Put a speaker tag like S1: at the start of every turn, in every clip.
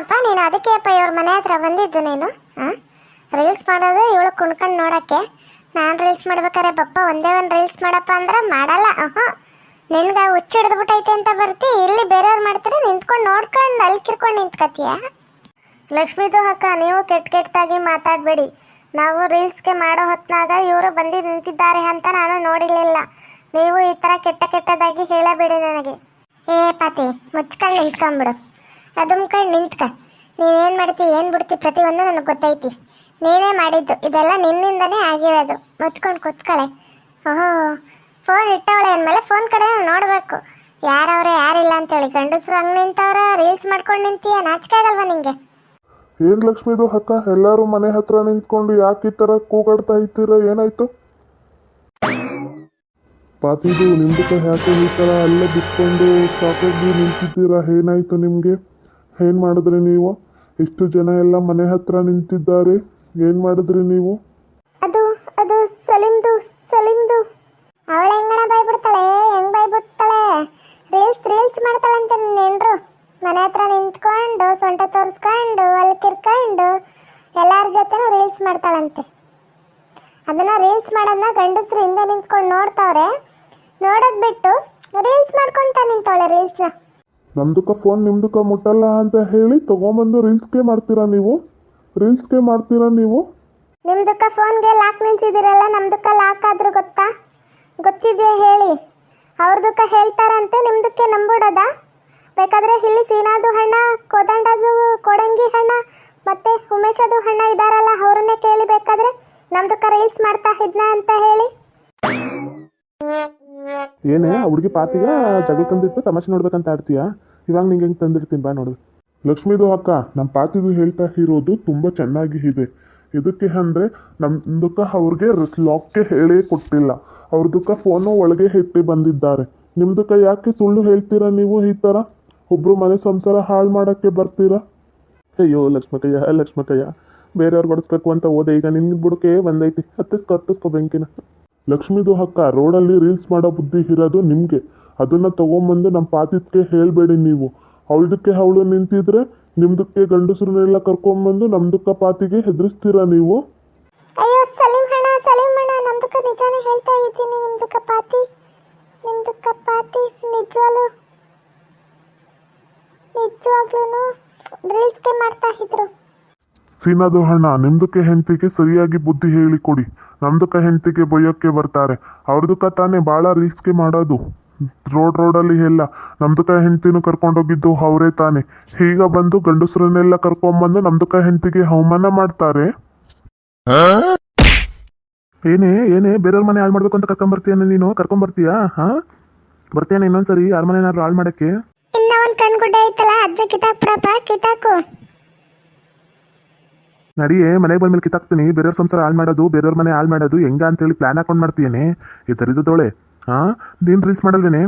S1: ಏನಪ್ಪ ನೀನು ಅದಕ್ಕೆ ಅಪ್ಪ ಇವ್ರ ಮನೆ ಹತ್ರ ಬಂದಿದ್ದು ನೀನು? ಹಾಂ ರೀಲ್ಸ್ ಮಾಡೋದು ಇವಳು ಕುಣ್ಕೊಂಡು ನೋಡೋಕ್ಕೆ. ನಾನು ರೀಲ್ಸ್ ಮಾಡ್ಬೇಕಾದ್ರೆ ಪಪ್ಪ, ಒಂದೇ ಒಂದು ರೀಲ್ಸ್ ಮಾಡಪ್ಪ ಅಂದ್ರೆ ಮಾಡಲ್ಲ. ಹ್ಞೂ ನಿನ್ಗೆ ಹುಚ್ಚು ಹಿಡಿದ್ಬಿಟ್ಟೈತೆ ಅಂತ ಬರ್ತಿ, ಇಲ್ಲಿ ಬೇರೆಯವ್ರು ಮಾಡ್ತಾರೆ, ನಿಂತ್ಕೊಂಡು ನೋಡ್ಕೊಂಡು ಅಲ್ಲಿ ಕಿರ್ಕೊಂಡು ನಿಂತ್ಕತೀಯ ಲಕ್ಷ್ಮೀದು ಅಕ್ಕ, ನೀವು ಕೆಟ್ಟ ಕೆಟ್ಟದಾಗಿ ಮಾತಾಡಬೇಡಿ. ನಾವು ರೀಲ್ಸ್ಗೆ ಮಾಡೋ ಹೊತ್ತಿನಾಗ ಇವರು ಬಂದು ನಿಂತಿದ್ದಾರೆ ಅಂತ ನಾನು ನೋಡಿರಲಿಲ್ಲ. ನೀವು ಈ ಥರ ಕೆಟ್ಟ ಕೆಟ್ಟದಾಗಿ ಹೇಳಬೇಡಿ ನನಗೆ. ಏ ಪಾತಿ, ಮುಚ್ಕೊಂಡು ನಿಂತ್ಕೊಂಬಿಡು ಅದುಮ್ಕೊಂಡು ನಿಂತ್ಕ. ನೀನೇನು ಮಾಡ್ತಿ, ಏನು ಬಿಡ್ತಿ ಪ್ರತಿಯೊಂದು ನನಗೆ ಗೊತ್ತೈತಿ. ನೀನೇ ಮಾಡಿದ್ದು, ಇದೆಲ್ಲ ನಿನ್ನಿಂದನೇ ಆಗಿರೋದು. ಮುಚ್ಕೊಂಡು ಕೂತ್ಕೊಳೆ. ಓಹೋ ಫೋನ್ ಇಟ್ಟವಳೆ ಅಂದಮೇಲೆ ಫೋನ್ ಕಡೆ ನೋಡಬೇಕು. ಯಾರವರೇ, ಯಾರಿಲ್ಲ ಅಂತೇಳಿ. ಗಂಡಸ್ರು ಹಂಗೆ ನಿಂತವ್ರ ರೀಲ್ಸ್ ಮಾಡ್ಕೊಂಡು ನಿಂತೀಯ, ನಾಚಿಕೆ ಆಗಲ್ವಾ ನಿಂಗೆ?
S2: ಏನು ಲಕ್ಷ್ಮಿದು ಅಕ್ಕ ಎಲ್ಲರೂ ಮನೆ ಹತ್ರ ನಿಂತ್ಕೊಂಡು ಯಾಕೆ ಈ ಥರ ಕೂಗಾಡ್ತಾ ಇದ್ದೀರಾ? ಏನಾಯ್ತು? ಪಾತಿದು ನಿಮ್ದು ಯಾಕೆ ಈ ಥರ ಅಲ್ಲೇ ಬಿಟ್ಕೊಂಡು ಸಾಕಾಗಿ ನಿಂತಿದ್ದೀರಾ? ಏನಾಯ್ತು ನಿಮಗೆ? ಏನು ಮಾಡಿದ್ರಿ ನೀವು? ಇಷ್ಟು ಜನ ಎಲ್ಲ ಮನೆ ಹತ್ರ ನಿಂತಿದ್ದಾರೆ. ಏನು ಮಾಡಿದ್ರಿ ನೀವು?
S1: ಅದು ಅದು ಸಲೀಮ್ದು ಸಲೀಮ್ದು. ಅವಳು ಹೆಂಗಣ ಬಾಯ್ಬಿಡ್ತಾಳೆ? ಹೆಂಗ್ ಬಾಯ್ಬಿಡ್ತಾಳೆ? ರೀಲ್ಸ್ ರೀಲ್ಸ್ ಮಾಡ್ತಾಳಂತೆ ನೆಂಡ್ರು ಮನೆ ಹತ್ರ ನಿಂತ್ಕೊಂಡು, ಸೊಂಟ ತೋರಿಸ್ಕೊಂಡು, ಅಲ್ಲಿ ಕಿರ್ಕೊಂಡು ಎಲ್ಲರ ಜೊತೆನೂ ರೀಲ್ಸ್ ಮಾಡ್ತಾಳಂತೆ. ಅದನ್ನ ರೀಲ್ಸ್ ಮಾಡೋದನ್ನ ಗಂಡಸ್ರು ಹಿಂದೆ ನಿಂತ್ಕೊಂಡು ನೋಡ್ತಾವ್ರೆ. ನೋಡೋದ್ ಬಿಟ್ಟು ರೀಲ್ಸ್ ಮಾಡ್ಕೊಂತ ನಿಂತವಳೆ ರೀಲ್ಸ್ನ.
S2: ನಮ್ದಕ್ಕ ಫೋನ್ ನಿಮ್ದುಕ ಮುಟ್ಟಲ್ಲ ಅಂತ ಹೇಳಿ ತೊಗೊಂಬಂದು ರೀಲ್ಸ್ಗೆ ಮಾಡ್ತೀರಾ ನೀವು? ರೀಲ್ಸ್ಗೆ ಮಾಡ್ತೀರಾ ನೀವು?
S1: ನಿಮ್ದಕ್ಕ ಫೋನ್ಗೆ ಲಾಕ್ ನಿಲ್ಸಿದಿರಲ್ಲ, ನಮ್ದುಕ ಲಾಕ್ ಆದ್ರೂ ಗೊತ್ತಾ? ಗೊತ್ತಿದೆಯಾ ಹೇಳಿ? ಅವ್ರದಕ್ಕ ಹೇಳ್ತಾರಂತೆ, ನಿಮ್ದಕ್ಕೆ ನಂಬಿಡೋದ? ಬೇಕಾದ್ರೆ ಇಲ್ಲಿ ಸೀನಾದು ಹಣ ಕೋದಂಡದು ಕೊಡಂಗಿ ಹಣ ಮತ್ತೆ ಉಮೇಶದು ಹಣ ಇದಾರಲ್ಲ, ಅವ್ರನ್ನೇ ಕೇಳಿ ಬೇಕಾದ್ರೆ ನಮ್ದುಕ ರೀಲ್ಸ್ ಮಾಡ್ತಾ ಇದ್ನ ಅಂತ ಹೇಳಿ.
S3: ಏನೇ ಹುಡುಗಿ ಪಾತಿಗ ಜಗಳ ತಂದಿಟ್ಟು ತಮಾಷೆ ನೋಡ್ಬೇಕಂತ ಆಡ್ತೀಯಾ? ಇವಾಗ ನಿಂಗೆ ಹೆಂಗೆ ತಂದಿರ್ತೀನಿ ಬಾ ನೋಡು.
S2: ಲಕ್ಷ್ಮೀದು ಅಕ್ಕ ನಮ್ಮ ಪಾತಿದು ಹೇಳ್ತಾ ಇರೋದು ತುಂಬ ಚೆನ್ನಾಗಿ ಇದೆ. ಇದಕ್ಕೆ ಅಂದರೆ ನಮ್ಮದುಕ್ಕ ಅವ್ರಿಗೆ ಲಾಕ್ಗೆ ಹೇಳೇ ಕೊಟ್ಟಿಲ್ಲ. ಅವ್ರದಕ್ಕ ಫೋನು ಒಳಗೆ ಇಟ್ಟು ಬಂದಿದ್ದಾರೆ. ನಿಮ್ದಕ್ಕ ಯಾಕೆ ಸುಳ್ಳು ಹೇಳ್ತೀರಾ ನೀವು ಈ ಥರ ಒಬ್ರು ಮನೆ ಸಂಸಾರ ಹಾಳು ಮಾಡೋಕ್ಕೆ ಬರ್ತೀರಾ?
S3: ಅಯ್ಯೋ, ಲಕ್ಷ್ಮಕಯ್ಯ ಲಕ್ಷ್ಮಕಯ್ಯ, ಬೇರೆಯವ್ರು ಬಡಿಸ್ಬೇಕು ಅಂತ ಹೋದೆ. ಈಗ ನಿನ್ನ ಬುಡಕೆ ಬಂದೈತಿ. ಹತ್ತಿಸ್ಕೊ ಹತ್ತಿಸ್ಕೊ ಬೆಂಕಿನ.
S2: ಲಕ್ಷ್ಮೀದು ಅಕ್ಕ ರೋಡಲ್ಲಿ ರೀಲ್ಸ್ ಮಾಡೋ ಬುದ್ಧಿ ಇರೋದು ನಿಮಗೆ. ಅದನ್ನ ತಗೊಂಬಂದು ನಮ್ಮ ಪಾತಿದ್ಕೆ ಹೇಳಬೇಡಿ ನೀವು. ಅವಳದಕ್ಕೆ ಅವಳು ನಿಂತಿದ್ರೆ ನಿಮ್ದಕ್ಕೆ ಗಂಡಸರನ್ನೆಲ್ಲ ಕರ್ಕೊಂಬಂದು ನಮ್ದಕ್ಕ ಪಾತಿಗೆ ಹೆದರಿಸ್ತೀರಾ ನೀವು?
S1: ಅಯ್ಯೋ ಸಲೀಂ ಹಣ ಸಲೀಂ ಹಣ ನಮ್ದಕ್ಕ ನಿಜಾನೇ ಹೇಳ್ತಾ ಇದ್ದೀನಿ ನಿಮ್ದಕ್ಕ ಪಾತಿ. ನಿಮ್ದಕ್ಕ ಪಾತಿ ನಿಜವಾಗ್ಲೂ. ನಿಜವಾಗ್ಲೂ ರೀಲ್ಸ್ಗೆ ಮಾಡ್ತಾ ಇದ್ರು.
S2: ಸೀನಾದು ಹಣ ನಿಮ್ದಕ್ಕೆ ಹೆಂಡತಿಗೆ ಸರಿಯಾಗಿ ಬುದ್ಧಿ ಹೇಳಿಕೊಡಿ. ನಮ್ದಕ್ಕ ಹೆಂಡತಿಗೆ ಬೊಯ್ಯೋಕ್ಕೆ ಬರ್ತಾರೆ. ಅವ್ರದಕ್ಕ ತಾನೇ ಭಾಳ ರಿಸ್ಕ್ ಮಾಡೋದು. ರೋಡ್ ರೋಡಲ್ಲಿ ಎಲ್ಲ ನಮ್ದಕ್ಕ ಹೆಂಡತಿನೂ ಕರ್ಕೊಂಡೋಗಿದ್ದು ಅವರೇ ತಾನೇ. ಈಗ ಬಂದು ಗಂಡಸರನ್ನೆಲ್ಲ ಕರ್ಕೊಂಬಂದು ನಮ್ದಕ್ಕ ಹೆಂಡತಿಗೆ ಅವಮಾನ ಮಾಡ್ತಾರೆ.
S3: ಏನೇ ಏನೇ ಬೇರೆಯವ್ರ ಮನೆ ಹಾಳು ಮಾಡ್ಬೇಕು ಅಂತ ಕರ್ಕೊಂಬರ್ತೀಯ ನೀನು? ಕರ್ಕೊಂಬರ್ತೀಯಾ? ಹಾ? ಬರ್ತೀಯಾ ಇನ್ನೊಂದ್ಸರಿ? ಯಾರ ಮನೆನಾದ್ರು ಹಾಳು ಮಾಡಕ್ಕೆ?
S1: ಇನ್ನ ಒಂದ್ ಕಣ್ಗುಡ್ಡ ಐತಲ್ಲ ಅದ್ನ ಕಿತಾಕ್ಬಿಡಪ್ಪ ಕಿತಾಕು
S3: ನಡಿಯೇ ಮನೆಗೆ ಬಂದ್ಮೇಲೆ ಕಿತ್ತಾಕ್ತೀನಿ. ಬೇರೆಯವ್ರ ಸಂಸಾರ ಹಾಳು ಮಾಡೋದು, ಬೇರೆಯವ್ರ ಮನೆ ಹಾಳು ಮಾಡೋದು, ಹೆಂಗ ಅಂತೇಳಿ ಪ್ಲ್ಯಾನ್ ಹಾಕೊಂಡು ಮಾಡ್ತೀನಿ ಈ ಥರದೋಳೆ ಹಾಂ ನೀನು ರೀಲ್ಸ್ ಮಾಡಲ್ವೇನೆ?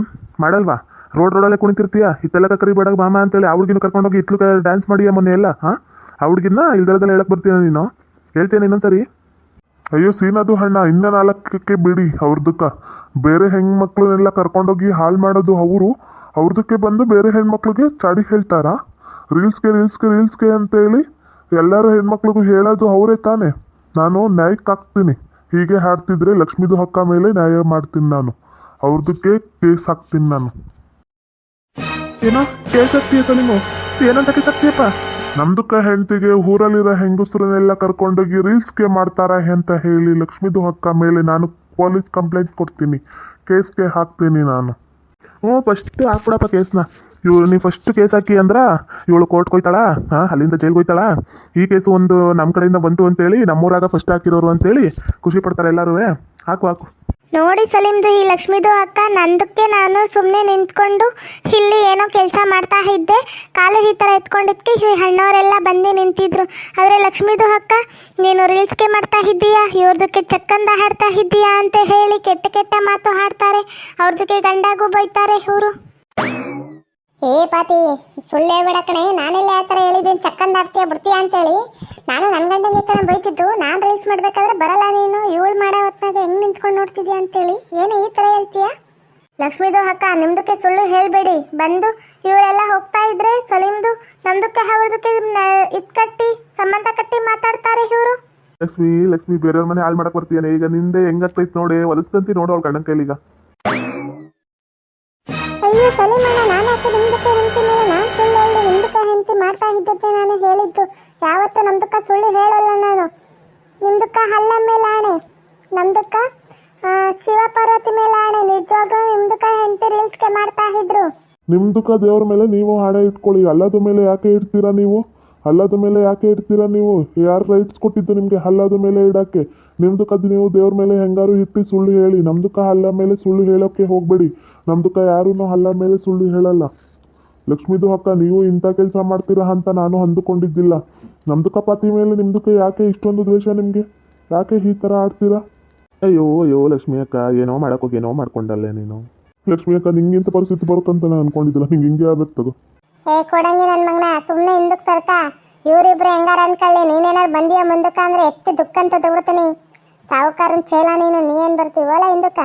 S3: ಮಾಡಲ್ವಾ? ರೋಡ್ ರೋಡಲ್ಲೇ ಕುಣಿತಿರ್ತೀಯ? ಇತ್ತೆಲ್ಲ ಕರಿಬೇಡ ಮಾಮ ಅಂತೇಳಿ ಹುಡುಗಿನ ಕರ್ಕೊಂಡೋಗಿ ಇತ್ಲು ಡ್ಯಾನ್ಸ್ ಮಾಡಿಯ ಮೊನ್ನೆ ಎಲ್ಲ ಹಾಂ ಆ ಹುಡುಗಿನ ಹೇಳಕ್ಕೆ ಹೇಳಕ್ ಬರ್ತೀಯ ನೀನು? ಹೇಳ್ತೇನೆ ಇನ್ನೊಂದ್ಸರಿ.
S2: ಅಯ್ಯೋ, ಸೀನಾದು ಹಣ್ಣ, ಇನ್ನ ನಾಲ್ಕಕ್ಕೆ ಬಿಡಿ ಅವ್ರದಕ್ಕ. ಬೇರೆ ಹೆಣ್ಮಕ್ಳನ್ನೆಲ್ಲ ಕರ್ಕೊಂಡೋಗಿ ಹಾಳು ಮಾಡೋದು ಅವರು. ಅವ್ರದಕ್ಕೆ ಬಂದು ಬೇರೆ ಹೆಣ್ಮಕ್ಳಿಗೆ ಚಾಡಿ ಹೇಳ್ತಾರಾ? ರೀಲ್ಸ್ಗೆ ರೀಲ್ಸ್ಗೆ ರೀಲ್ಸ್ಗೆ ಅಂತೇಳಿ ಎಲ್ಲರೂ ಹೆಣ್ಮಕ್ಳಿಗೂ ಹೇಳೋದು ಅವರೇ ತಾನೆ. ನಾನು ನ್ಯಾಯಕ್ಕೆ ಹಾಕ್ತೀನಿ. ಹೀಗೆ ಹಾಡ್ತಿದ್ರೆ ಲಕ್ಷ್ಮೀದು ಹಕ್ಕ ಮೇಲೆ ನ್ಯಾಯ ಮಾಡ್ತೀನಿ ನಾನು. ಅವ್ರದಕ್ಕೆ ಕೇಸ್ ಹಾಕ್ತೀನಿ ನಾನು.
S3: ಏನೋ ಕೇಳ್ಸಕ್ತೀಯ ನೀವು ಏನಂತ ಕೇಳ್ಸಕ್ತೀಯಪ್ಪ
S2: ನಮ್ದಕ್ಕ ಹೆಂಡತಿಗೆ ಊರಲ್ಲಿರೋ ಹೆಂಗಸ್ರನ್ನೆಲ್ಲ ಕರ್ಕೊಂಡೋಗಿ ರೀಲ್ಸ್ಗೆ ಮಾಡ್ತಾರ ಅಂತ ಹೇಳಿ ಲಕ್ಷ್ಮೀದು ಹಕ್ಕ ಮೇಲೆ ನಾನು ಪೊಲೀಸ್ ಕಂಪ್ಲೇಂಟ್ ಕೊಡ್ತೀನಿ. ಕೇಸ್ಗೆ ಹಾಕ್ತೀನಿ ನಾನು.
S3: ಹ್ಞೂ ಫಸ್ಟ್ ಹಾಕ್ಬಿಡಪ್ಪ ಕೇಸ್ನ. ಇವಳು ನೀವು ಫಸ್ಟ್ ಕೇಸ್ ಹಾಕಿ ಅಂದ್ರ ಇವಳು ಕೋರ್ಟ್ ಹೋಯ್ತಾಳ ಹಾಂ, ಅಲ್ಲಿಂದ ಜೈಲ್ಗೆ ಹೋಯ್ತಾಳ ಈ ಕೇಸು ಒಂದು ನಮ್ಮ ಕಡೆಯಿಂದ ಬಂತು ಅಂತೇಳಿ, ನಮ್ಮೂರಾಗ ಫಸ್ಟ್ ಹಾಕಿರೋರು ಅಂತೇಳಿ ಖುಷಿ ಪಡ್ತಾರೆ ಎಲ್ಲರೂ ಹಾಕು ಹಾಕು.
S1: ನೋಡಿ ಸಲೀಮ್ದು ಈ ಲಕ್ಷ್ಮಿದು ಅಕ್ಕ, ನಂದಕ್ಕೆ ನಾನು ಸುಮ್ಮನೆ ನಿಂತ್ಕೊಂಡು ಇಲ್ಲಿ ಏನೋ ಕೆಲಸ ಮಾಡ್ತಾ ಇದ್ದೆ. ಕಾಲು ಈ ಥರ ಎತ್ಕೊಂಡಿದ್ದಕ್ಕೆ ಈ ಹಣ್ಣವರೆಲ್ಲ ಬಂದು ನಿಂತಿದ್ರು. ಆದರೆ ಲಕ್ಷ್ಮಿದು ಅಕ್ಕ, ನೀನು ರೀಲ್ಸ್ಗೆ ಮಾಡ್ತಾ ಇದ್ದೀಯಾ? ಇವ್ರದಕ್ಕೆ ಚಕ್ಕಂದ ಹಾಡ್ತಾ ಇದ್ದೀಯಾ ಅಂತ ಹೇಳಿ ಕೆಟ್ಟ ಕೆಟ್ಟ ಮಾತು ಹಾಡ್ತಾರೆ. ಅವ್ರ ಜೊತೆ ಗಂಡಾಗೂ ಬೈತಾರೆ ಇವರು. ಏ ಪಾತಿ, ಸುಳ್ಳು ಹೇಳ್ಬೇಡ ಕಣೆ. ನಾನೆಲ್ಲ ಆ ಥರ ಹೇಳಿದ್ದೀನಿ? ಚಕ್ಕಂದ ಆಡ್ತೀಯ, ಬಿಡ್ತೀಯ ಅಂತೇಳಿ. ನಾನು ನನ್ನ ಗಂಡನಿಗೆ ಕಣೆ ಬೈತಿದ್ದು. ನಾನು ರೀಲ್ಸ್ ಮಾಡಬೇಕಾದ್ರೆ ಬರಲ್ಲ ನೀನು. ಇವಳು ಮಾಡೋ ಹೊತ್ನಾಗ ಹೆಂಗೆ ನಿಂತ್ಕೊಂಡು ನೋಡ್ತಿದ್ಯಾ ಅಂತೇಳಿ. ಏನು ಈ ಥರ ಹೇಳ್ತೀಯ? ಲಕ್ಷ್ಮೀದು ಅಕ್ಕ, ನಿಮ್ದಕ್ಕೆ ಸುಳ್ಳು ಹೇಳಬೇಡಿ. ಬಂದು ಇವಳೆಲ್ಲ ಹೋಗ್ತಾ ಇದ್ರೆ ಸಲೀಮ್ದು ನಮ್ದಕ್ಕೆ ಅವ್ರದಕ್ಕೆ ಇದ್ ಕಟ್ಟಿ, ಸಂಬಂಧ ಕಟ್ಟಿ ಮಾತಾಡ್ತಾರೆ ಇವರು.
S3: ಲಕ್ಷ್ಮಿ ಲಕ್ಷ್ಮಿ, ಬೇರೆಯವ್ರ ಮನೆ ಹಾಳು ಮಾಡಕ್ ಬರ್ತೀಯಾನೆ ಈಗ ನಿಂದೆ ಹೆಂಗಾಗ್ತೈತೆ ನೋಡಿ. ಹೊಲಸ್ಕಂತಿ ನೋಡು ಗಂಡನ ಕೈಲೀಗ.
S1: ಅಯ್ಯೋ ಸಲೀಮಣ್ಣ ನಾನು ಯಾಕೆ ನಿಮ್ದಕ್ಕೆ ಹೆಂಡತಿ ಮೇಲೆ ನಾನು ಸುಳ್ಳು ಹೇಳಿ ನಿಮ್ದಕ್ಕೆ ಹೆಂಡತಿ ಮಾಡ್ತಾ ಇದ್ದದ್ದೆ ನಾನು ಹೇಳಿದ್ದು. ಯಾವತ್ತೂ ನಮ್ದಕ್ಕ ಸುಳ್ಳು ಹೇಳಲ್ಲ ನಾನು. ನಿಮ್ದಕ್ಕ ಹಲ್ಲ ಮೇಲೆ ಆಣೆ ನಮ್ದಕ್ಕ ಆ, ಶಿವ ಪಾರ್ವತಿ ಮೇಲೆ ಆಣೆ ನಿಜವಾಗ್ಲೂ ನಿಮ್ದಕ್ಕ ಹೆಂಡತಿ ರೀಲ್ಸ್ಗೆ ಮಾಡ್ತಾ ಇದ್ರು.
S2: ನಿಮ್ದಕ್ಕ ದೇವ್ರ ಮೇಲೆ ನೀವು ಹಣೆ ಇಟ್ಕೊಳ್ಳಿ. ಅಲ್ಲದ ಮೇಲೆ ಯಾಕೆ ಇಡ್ತೀರಾ ನೀವು? ಹಲ್ಲದ ಮೇಲೆ ಯಾಕೆ ಇಡ್ತೀರಾ ನೀವು? ಯಾರು ರೈಟ್ಸ್ ಕೊಟ್ಟಿದ್ದು ನಿಮಗೆ ಹಲ್ಲದ ಮೇಲೆ ಇಡಕ್ಕೆ? ನಿಮ್ದುಕದ್ದು ನೀವು ದೇವ್ರ ಮೇಲೆ ಹೆಂಗಾರು ಇಟ್ಟು ಸುಳ್ಳು ಹೇಳಿ. ನಮ್ದುಕ ಹಲ್ಲ ಮೇಲೆ ಸುಳ್ಳು ಹೇಳೋಕ್ಕೆ ಹೋಗಬೇಡಿ. ನಮ್ದುಕ ಯಾರೂ ಹಲ್ಲ ಮೇಲೆ ಸುಳ್ಳು ಹೇಳಲ್ಲ. ಲಕ್ಷ್ಮೀದು ಅಕ್ಕ ನೀವು ಇಂಥ ಕೆಲಸ ಮಾಡ್ತೀರಾ ಅಂತ ನಾನು ಅಂದುಕೊಂಡಿದ್ದಿಲ್ಲ. ನಮ್ದುಕ ಪತಿ ಮೇಲೆ ನಿಮ್ದುಕ ಯಾಕೆ ಇಷ್ಟೊಂದು ದ್ವೇಷ ನಿಮಗೆ? ಯಾಕೆ ಈ ಥರ ಆಡ್ತೀರಾ?
S3: ಅಯ್ಯೋ ಅಯ್ಯೋ ಲಕ್ಷ್ಮಿ ಅಕ್ಕ ಏನೋ ಮಾಡಕ್ ಹೋಗಿ ಏನೋ ಮಾಡ್ಕೊಂಡಲ್ಲೇ ನೀನು.
S2: ಲಕ್ಷ್ಮಿ ಅಕ್ಕ ನಿಂಗಿಂತ ಪರಿಸ್ಥಿತಿ ಬರುತ್ತಂತ ನಾನು ಅನ್ಕೊಂಡಿದ್ದಿಲ್ಲ ನಿಂಗೆ ಹಿಂಗೆ ಆಗ್ಬೇಕು
S1: ಏ, ಕೊಡಂಗಿ ನನ್ನ ಮಗನ ಸುಮ್ಮನೆ ಹಿಂದಕ್ಕೆ ಸರ್ಕ. ಇವರಿಬ್ರು ಹೆಂಗಾರ ಅನ್ಕೊಳ್ಳಿ, ನೀನೇನಾರು ಬಂದಿಯ ಮುಂದಕ್ಕ ಅಂದ್ರೆ ಎತ್ತಿ ದುಃಖ ಅಂತ ತಗೊಡ್ತೀನಿ ಸಾವುಕಾರನ್ ಚೇಲ ನೀನು, ನೀ ಏನ್ ಬರ್ತೀವಲ್ಲ ಹಿಂದಕ್ಕ.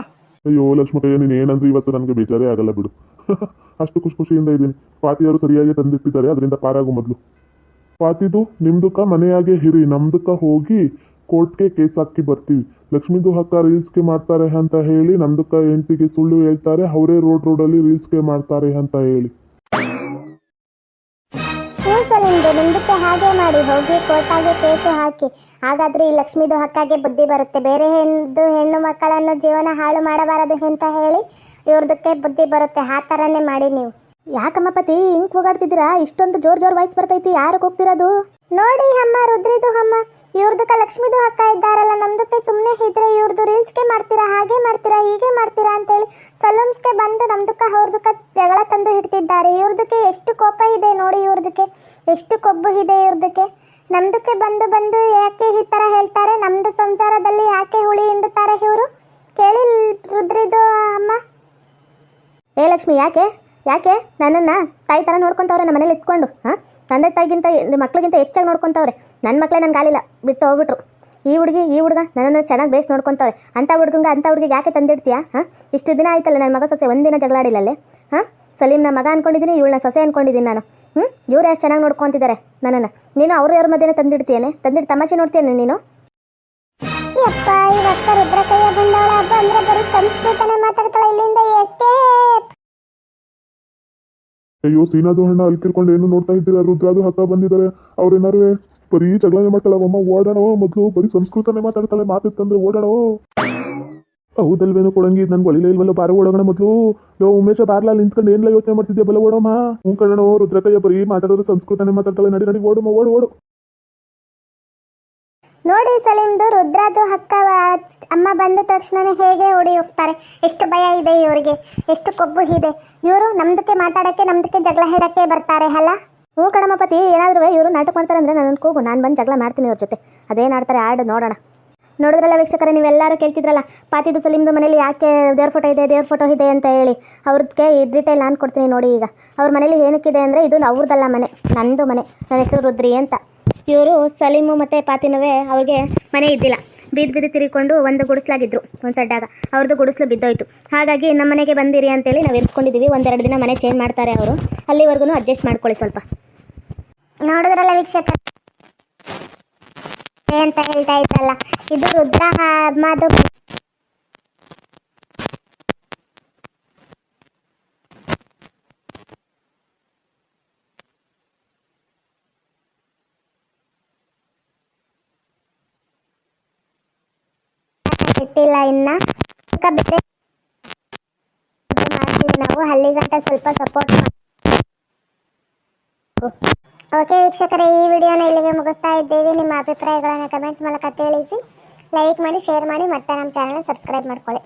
S2: ಅಯ್ಯೋ ಲಕ್ಷ್ಮಕಯ್ಯ ನೀನು ಏನಂದ್ರೆ ಇವತ್ತು ನನಗೆ ಬೇಜಾರೇ ಆಗಲ್ಲ ಬಿಡು. ಅಷ್ಟು ಖುಷಿ ಖುಷಿಯಿಂದ ಇದ್ದೀನಿ. ಪಾತಿಯವರು ಸರಿಯಾಗಿ ತಂದಿಟ್ಟಿದ್ದಾರೆ, ಅದರಿಂದ ಪಾರಾಗು ಮೊದಲು. ಪಾತಿದು ನಿಮ್ದುಕ ಮನೆಯಾಗೆ ಹಿರಿ ನಮ್ದುಕ ಹೋಗಿ ಕೋರ್ಟ್ಗೆ ಕೇಸ್ ಹಾಕಿ ಬರ್ತೀವಿ. ಲಕ್ಷ್ಮೀದು ಹಕ್ಕ ರೀಲ್ಸ್ಗೆ ಮಾಡ್ತಾರೆ ಅಂತ ಹೇಳಿ ನಮ್ದುಕ ಹೆಂಡತಿಗೆ ಸುಳ್ಳು ಹೇಳ್ತಾರೆ, ಅವರೇ ರೋಡ್ ರೋಡಲ್ಲಿ ರೀಲ್ಸ್ಗೆ ಮಾಡ್ತಾರೆ ಅಂತ ಹೇಳಿ.
S1: ನಿಮ್ದು ನಿಮ್ದಕ್ಕೆ ಹಾಗೆ ಮಾಡಿ ಹೋಗಿ ಕೋರ್ಟಾಗೆ ಕೇಸು ಹಾಕಿ. ಹಾಗಾದ್ರೆ ಈ ಲಕ್ಷ್ಮೀದು ಹಕ್ಕಾಗೆ ಬುದ್ಧಿ ಬರುತ್ತೆ. ಬೇರೆ ಹೆಣ್ಣು ಹೆಣ್ಣು ಮಕ್ಕಳನ್ನು ಜೀವನ ಹಾಳು ಮಾಡಬಾರದು ಅಂತ ಹೇಳಿ ಇವ್ರದಕ್ಕೆ ಬುದ್ಧಿ ಬರುತ್ತೆ. ಆ ಥರನೇ ಮಾಡಿ ನೀವು. ಯಾಕಮ್ಮ ಪತಿ ಹಿಂಗ್ ಹೋಗಾಡ್ತಿದ್ದೀರಾ? ಇಷ್ಟೊಂದು ಜೋರ್ ಜೋರ್ ವಾಯ್ಸ್ ಬರ್ತೈತಿ. ಯಾರಿಗೆ ಹೋಗ್ತಿರೋದು? ನೋಡಿ ಅಮ್ಮ, ರುದ್ರಿದು ಅಮ್ಮ. ಇವ್ರದಕ್ಕ ಲಕ್ಷ್ಮಿದು ಅಕ್ಕ ಇದ್ದಾರಲ್ಲ ನಮ್ದಕ್ಕೆ ಸುಮ್ಮನೆ ಇದ್ರೆ ಇವ್ರದ್ದು ರೀಲ್ಸ್ಗೆ ಮಾಡ್ತೀರಾ, ಹಾಗೆ ಮಾಡ್ತೀರಾ, ಹೀಗೆ ಮಾಡ್ತೀರಾ ಅಂತೇಳಿ ಸಲೂನ್ಸ್ಗೆ ಬಂದು ನಮ್ದಕ್ಕ ಅವ್ರದಕ್ಕ ಜಗಳ ತಂದು ಹಿಡ್ತಿದ್ದಾರೆ. ಇವ್ರದಕ್ಕೆ ಎಷ್ಟು ಕೋಪ ಇದೆ ನೋಡಿ ಇವ್ರದಕ್ಕೆ. ಎಷ್ಟು ಕೊಬ್ಬು ಇದೆ ಇವ್ರದಕ್ಕೆ. ನಮ್ದಕ್ಕೆ ಬಂದು ಬಂದು ಯಾಕೆ ಈ ಥರ ಹೇಳ್ತಾರೆ? ನಮ್ದು ಸಂಸಾರದಲ್ಲಿ ಯಾಕೆ ಹುಳಿ ಹಿಂಡುತ್ತಾರೆ ಇವರು? ಕೇಳಿ ರುದ್ರಿದು ಅಮ್ಮ. ಏ ಲಕ್ಷ್ಮಿ, ಯಾಕೆ? ಯಾಕೆ? ನನ್ನನ್ನು ತಾಯಿ ಥರ ನೋಡ್ಕೊಂತವ್ರೆ ನಮ್ಮ ಮನೇಲಿ ಇಟ್ಕೊಂಡು, ಹಾಂ? ತಂದೆ ತಾಯಿಗಿಂತ ಮಕ್ಳಿಗಿಂತ ಹೆಚ್ಚಾಗಿ ನೋಡ್ಕೊತಾವ್ರೆ. ನನ್ನ ಮಕ್ಕಳೇ ನನ್ಗೆ ಗಾಲಿಲ್ಲ ಬಿಟ್ಟು ಹೋಗ್ಬಿಟ್ರು. ಈ ಹುಡುಗಿ, ಈ ಹುಡುಗ ನನ್ನನ್ನು ಚೆನ್ನಾಗಿ ಬೇಸ್ ನೋಡ್ಕೊಂತವ್ರೆ. ಅಂಥ ಹುಡುಗಂಗೆ ಅಂಥ ಹುಡುಗಿಗೆ ಯಾಕೆ ತಂದಿಡ್ತೀಯಾ? ಹಾಂ? ಇಷ್ಟು ದಿನ ಆಯ್ತಲ್ಲ ನನ್ನ ಮಗ ಸೊಸೆ ಒಂದಿನ ಜಗಳಾಡಿಲ್ಲ ಅಲ್ಲೇ ಹಾಂ? ಸಲೀಮ್ನ ಮಗ ಅನ್ಕೊಂಡಿದ್ದೀನಿ ಇವಳನ್ನ ಸೊಸೆ ಅನ್ಕೊಂಡಿದ್ದೀನಿ ನಾನು. ಹ್ಞೂ ಇವ್ರು ಎಷ್ಟು ಚೆನ್ನಾಗಿ ನೋಡ್ಕೊತಿದ್ದಾರೆ ನನ್ನನ್ನು. ನೀನು ಅವ್ರ ಯಾರ ಮಧ್ಯೆ ತಂದಿಡ್ತೀಯೇನೆ? ತಂದಿಟ್ಟು ತಮಾಷೆ ನೋಡ್ತೀಯೇನೆ ನೀನು ಯಪ್ಪ ಇವತ್ತ ರುದ್ರಕಯ್ಯ ಬಂದವಳ ಹಬ್ಬ ಅಂದ್ರೆ ಬರೀ ಸಂಸ್ಕೃತನೇ ಮಾತಾಡ್ತಾಳೆ ಇಲ್ಲಿಂದ ಎಸ್ಕೇಪ್
S2: ಅಯ್ಯೋ, ಸೀನಾದು ಹಣ್ಣ ಅಲ್ಲಿ ಕಿರ್ಕೊಂಡು ಏನು ನೋಡ್ತಾ ಇದ್ದೀರಾ? ರುದ್ರಾದು ಹಕ್ಕ ಬಂದಿದ್ದಾರೆ. ಅವ್ರೇನಾರು ಬರೀ ಜಗಳನೆ ಮಾಡ್ತಾಳೆ ಅಮ್ಮ. ಓಡೋಣ ಮೊದಲು ಬರೀ ಸಂಸ್ಕೃತನೇ ಮಾತಾಡ್ತಾಳೆ. ಮಾತಿತ್ತಂದ್ರೆ ಓಡೋಣ
S3: ಹೌದಲ್ವೇನೋ ಕೊಡಂಗಿ ನನ್ಗೆ ಒಳಿಲೇ ಇಲ್ವಲ್ಲ? ಬಾರ, ಓಡೋಣ ಮೊದಲು. ಲೋ ಉಮೇಶ ಬಾರ್ಲ, ನಿಂತ್ಕೊಂಡು ಏನ್ಲ ಯೋಚನೆ ಮಾಡ್ತಿದ್ಯಾ? ಬಲ ಓಡಮ್ಮ. ಹ್ಞೂ ಕಣ್ಣೋ ರುದ್ರಕಯ್ಯ ಬರೀ ಮಾತಾಡೋದು, ಸಂಸ್ಕೃತನೇ ಮಾತಾಡ್ತಾಳೆ. ನಡಿ ನಡಿ, ಓಡಮ್ಮ, ಓಡು ಓಡು.
S1: ನೋಡಿ ಸಲೀಮ್ದು ರುದ್ರದು ಹಕ್ಕ ಅಮ್ಮ ಬಂದ ತಕ್ಷಣನೇ ಹೇಗೆ ಓಡಿ ಹೋಗ್ತಾರೆ? ಎಷ್ಟು ಭಯ ಇದೆ ಇವರಿಗೆ, ಎಷ್ಟು ಕೊಬ್ಬು ಇದೆ. ಇವರು ನಮ್ದಕ್ಕೆ ಮಾತಾಡಕ್ಕೆ, ನಮ್ದಕ್ಕೆ ಜಗಳ ಹೇಳೋಕ್ಕೆ ಬರ್ತಾರೆ, ಅಲ್ಲ? ಹ್ಞೂ ಕಣಮಪತಿ ಏನಾದರೂ ಇವರು ನಾಟಕ ಮಾಡ್ತಾರೆ ಅಂದರೆ ನನ್ನ ಕೂಗು, ನಾನು ಬಂದು ಜಗಳ ಮಾಡ್ತೀನಿ ಅವ್ರ ಜೊತೆ. ಅದೇನು ಆಡ್ತಾರೆ ಆಡು, ನೋಡೋಣ. ನೋಡಿದ್ರಲ್ಲ ವೀಕ್ಷಕರೇ, ನೀವೆಲ್ಲರೂ ಕೇಳ್ತಿದ್ರಲ್ಲ, ಪಾತಿದು ಸಲೀಮ್ದು ಮನೇಲಿ ಯಾಕೆ ದೇವ್ರ ಫೋಟೋ ಇದೆ, ದೇವ್ರ ಫೋಟೋ ಇದೆ ಅಂತ ಹೇಳಿ ಅವ್ರದ್ದಕ್ಕೆ ಈ ಡೀಟೇಲ್ ನಾನು ಕೊಡ್ತೀನಿ ನೋಡಿ ಈಗ. ಅವ್ರ ಮನೇಲಿ ಏನಕ್ಕಿದೆ ಅಂದರೆ ಇದು ಅವ್ರದ್ದಲ್ಲ ಮನೆ, ನಂದು ಮನೆ, ನನ್ನ ಹೆಸರು ರುದ್ರಿ ಅಂತ. ಇವರು ಸಲೀಮು ಮತ್ತು ಪಾತಿನವೇ ಅವ್ರಿಗೆ ಮನೆ ಇದ್ದಿಲ್ಲ. ಬೀದಿ ಬೀದಿ ತಿರ್ಕೊಂಡು ಒಂದು ಗುಡಿಸ್ಲಾಗಿದ್ರು, ಒಂದು ಸಡ್ಡಾಗ ಅವ್ರದ್ದು ಗುಡಿಸ್ಲು ಬಿದ್ದೋಯ್ತು. ಹಾಗಾಗಿ ನಮ್ಮ ಮನೆಗೆ ಬಂದಿರಿ ಅಂತೇಳಿ ನಾವು ಇರ್ಕೊಂಡಿದ್ದೀವಿ ಒಂದೆರಡು ದಿನ ಮನೆ ಚೇಂಜ್ ಮಾಡ್ತಾರೆ ಅವರು. ಅಲ್ಲಿವರೆಗೂ ಅಡ್ಜಸ್ಟ್ ಮಾಡ್ಕೊಳ್ಳಿ ಸ್ವಲ್ಪ. ನೋಡಿದ್ರಲ್ಲ ವೀಕ್ಷಕ ಅಂತ ಹೇಳ್ತಾ ಇದ್ರಲ್ಲ. ಇದು ರುದ್ರ ಅಮ್ಮದು ಇಟ್ಟಿಲ್ಲ ಇನ್ನ. ಮಾಡ್ತೀವಿ ನಾವು. ಹಳ್ಳಿಗಂಟ ಸ್ವಲ್ಪ ಸಪೋರ್ಟ್ ಓಕೆ ವೀಕ್ಷಕರೇ, ಈ ವಿಡಿಯೋನ ಇಲ್ಲಿಗೆ ಮುಗಿಸ್ತಾ ಇದ್ದೇವೆ. ನಿಮ್ಮ ಅಭಿಪ್ರಾಯಗಳನ್ನು ಕಮೆಂಟ್ಸ್ ಮೂಲಕ ತಿಳಿಸಿ ಲೈಕ್ ಮಾಡಿ ಶೇರ್ ಮಾಡಿ, ಮತ್ತೆ ನಮ್ಮ ಚಾನಲ್ನ ಸಬ್ಸ್ಕ್ರೈಬ್ ಮಾಡ್ಕೊಳ್ಳಿ.